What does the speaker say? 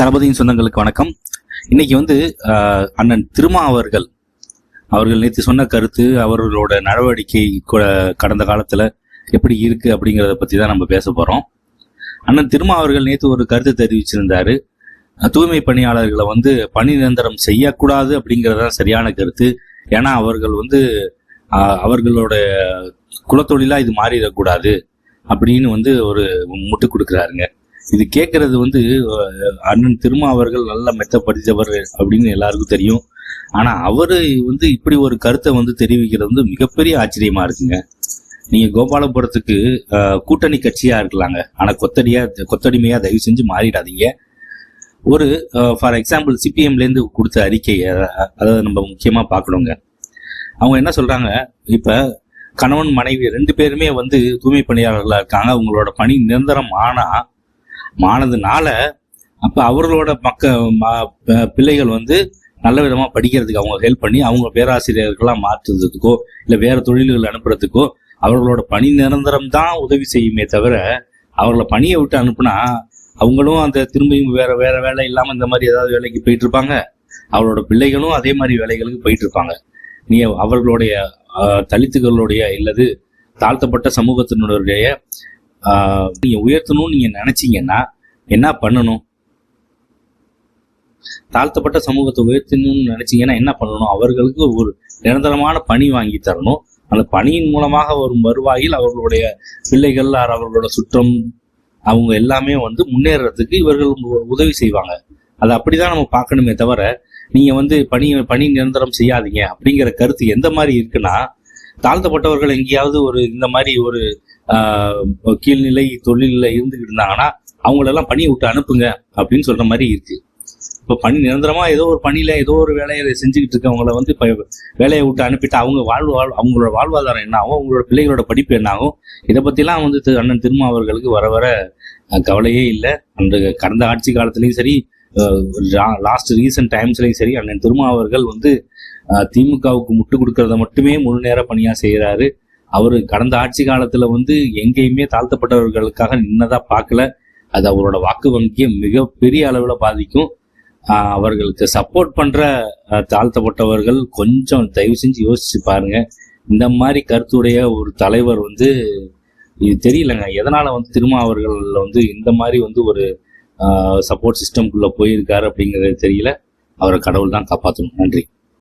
தளபதியின் சொந்தங்களுக்கு வணக்கம். இன்னைக்கு வந்து அண்ணன் திருமா அவர்கள் அவர்கள் நேற்று சொன்ன கருத்து அவர்களோட நடவடிக்கை கடந்த காலத்துல எப்படி இருக்கு அப்படிங்கிறத பத்தி தான் நம்ம பேச போறோம். அண்ணன் திருமா அவர்கள் நேற்று ஒரு கருத்து தெரிவிச்சிருந்தாரு. தூய்மை பணியாளர்களை வந்து பணி நிரந்தரம் செய்யக்கூடாது அப்படிங்கிறது தான் சரியான கருத்து. ஏன்னா அவர்கள் வந்து அவர்களோட குலத்தொழிலா இது மாறிடக்கூடாது அப்படின்னு வந்து ஒரு முட்டு கொடுக்குறாருங்க. இது கேட்கறது வந்து அண்ணன் திருமா அவர்கள் நல்லா மெத்த படித்தவர் அப்படின்னு எல்லாருக்கும் தெரியும். ஆனா அவரு வந்து இப்படி ஒரு கருத்தை வந்து தெரிவிக்கிறது வந்து மிகப்பெரிய ஆச்சரியமா இருக்குங்க. நீங்க கோபாலபுரத்துக்கு கூட்டணி கட்சியா இருக்கலாங்க. ஆனா கொத்தடியா கொத்தடிமையா தயவு செஞ்சு மாறிடாதீங்க. ஒரு ஃபார் எக்ஸாம்பிள் சிபிஎம்ல இருந்து கொடுத்த அறிக்கையை அதாவது நம்ம முக்கியமா பார்க்கணுங்க அவங்க என்ன சொல்றாங்க? இப்ப கணவன் மனைவி ரெண்டு பேருமே வந்து தூய்மை பணியாளர்களா இருக்காங்க. அவங்களோட பணி நிரந்தரம் ஆனா ஆனதுனால அப்ப அவர்களோட மக்க பிள்ளைகள் வந்து நல்ல விதமா படிக்கிறதுக்கு அவங்க ஹெல்ப் பண்ணி அவங்க பேராசிரியர்களாக மாற்றுறதுக்கோ இல்ல வேற தொழில்கள் அனுப்புறதுக்கோ அவர்களோட பணி நிரந்தரம் தான் உதவி செய்யுமே தவிர அவர்களை பணியை விட்டு அனுப்புனா அவங்களும் அந்த திரும்பியும் வேற வேற வேலை இல்லாம இந்த மாதிரி ஏதாவது வேலைக்கு போயிட்டு இருப்பாங்க அவரோட பிள்ளைகளும் அதே மாதிரி வேலைகளுக்கு போயிட்டு இருப்பாங்க நீ அவர்களுடைய தலித்துகளுடைய இல்லது தாழ்த்தப்பட்ட சமூகத்தினுடைய ஆஹ், நீங்க உயர்த்தணும்னு நீங்க நினைச்சீங்கன்னா என்ன பண்ணணும்? தாழ்த்தப்பட்ட சமூகத்தை உயர்த்தணும்னு நினைச்சீங்கன்னா என்ன பண்ணணும்? அவர்களுக்கு ஒரு நிரந்தரமான பணி வாங்கி தரணும். அந்த பணியின் மூலமாக வரும் வருவாயில் அவர்களுடைய பிள்ளைகள் ஆர் அவர்களோட சுற்றம் அவங்க எல்லாமே வந்து முன்னேறதுக்கு இவர்கள் உதவி செய்வாங்க. அது அப்படிதான் நம்ம பார்க்கணுமே தவிர நீங்க வந்து பணி பணி நிரந்தரம் செய்யாதீங்க அப்படிங்கிற கருத்து எந்த மாதிரி இருக்குன்னா தாழ்த்தப்பட்டவர்கள் எங்கேயாவது ஒரு இந்த மாதிரி ஒரு கீழ்நிலை தொழிலில் இருந்துகிட்டு இருந்தாங்கன்னா அவங்களெல்லாம் பணியை விட்டு அனுப்புங்க அப்படின்னு சொல்ற மாதிரி இருக்கு. இப்போ பணி நிரந்தரமா ஏதோ ஒரு பணியில ஏதோ ஒரு வேலையை செஞ்சுக்கிட்டு இருக்கவங்கள வந்து இப்போ வேலையை விட்டு அனுப்பிட்டு அவங்க வாழ்வு வாழ் அவங்களோட வாழ்வாதாரம் என்ன ஆகும்? அவங்களோட பிள்ளைகளோட படிப்பு என்ன ஆகும்? இதை பத்திலாம் வந்து திரு அண்ணன் திருமா அவர்களுக்கு வர வர கவலையே இல்லை. அந்த கடந்த ஆட்சி காலத்திலையும் சரி லாஸ்ட் ரீசன்ட் டைம்ஸ்லையும் சரி அண்ணன் திருமா அவர்கள் வந்து திமுகவுக்கு முட்டு கொடுக்கறத மட்டுமே முழு நேர பணியா செய்யறாரு அவர் கடந்த ஆட்சி காலத்துல வந்து எங்கேயுமே தாழ்த்தப்பட்டவர்களுக்காக நின்னதா பார்க்கல. அது அவரோட வாக்கு வங்கியை மிகப்பெரிய அளவில் பாதிக்கும். அவர்களுக்கு சப்போர்ட் பண்ற தாழ்த்தப்பட்டவர்கள் கொஞ்சம் தயவு செஞ்சு யோசிச்சு பாருங்க. இந்த மாதிரி கருத்துடைய ஒரு தலைவர் வந்து இது தெரியலங்க. எதனால வந்து திருமா அவர்கள் வந்து இந்த மாதிரி வந்து ஒரு சப்போர்ட் சிஸ்டம்குள்ள போயிருக்காரு அப்படிங்கிறது தெரியல. அவரை கடவுள் தான் காப்பாற்றணும் நன்றி.